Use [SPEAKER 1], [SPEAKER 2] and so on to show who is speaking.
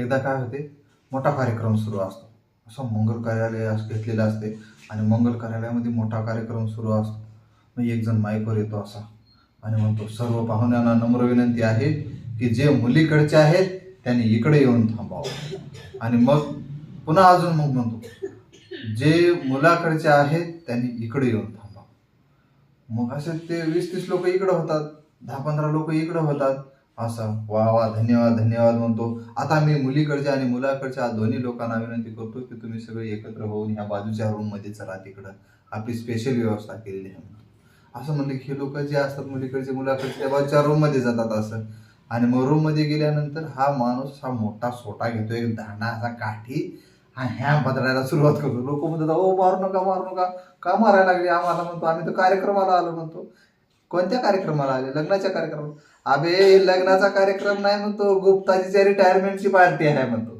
[SPEAKER 1] एकदा काय होते मोठा कार्यक्रम सुरू असतो. असं मंगल कार्यालय घेतलेलं असते आणि मंगल कार्यालयामध्ये मोठा कार्यक्रम सुरू असतो. मग एक जण माईकवर येतो असा आणि म्हणतो सर्व पाहुण्यांना नम्र विनंती आहे की जे मुलीकडचे आहेत त्यांनी इकडे येऊन थांबावं. आणि मग पुन्हा अजून मग म्हणतो जे मुलाकडचे आहेत त्यांनी इकडे येऊन थांबावं. मग असे ते वीस तीस लोक इकडं होतात दहा पंधरा लोक इकडं होतात. असं वा वा धन्यवाद धन्यवाद म्हणतो. आता मी मुलीकडच्या आणि मुलाकडच्या दोन्ही लोकांना विनंती करतो की तुम्ही सगळे एकत्र होऊन ह्या बाजूच्या रूममध्ये चला तिकडं. आपली स्पेशल व्यवस्था केलेली आहे असं म्हणलं की हे लोक जे असतात मुलीकडचे मुलाकडचे त्या बाजूच्या रूममध्ये जातात असं. आणि मग रूममध्ये गेल्यानंतर हा माणूस हा मोठा सोटा घेतो एक दांडा असा काठी. हा ह्या बदलायला सुरुवात करतो. लोक म्हणतात ओ मारू नका मारू नका. का मारायला लागले? आम्हाला म्हणतो आम्ही तो कार्यक्रमाला आलो म्हणतो. कोणत्या कार्यक्रमाला आले? लग्नाच्या कार्यक्रमाला? अबे लग्नाचा कार्यक्रम नाही म्हणतो गुप्ताजीच्या रिटायरमेंटची पार्टी आहे म्हणतो.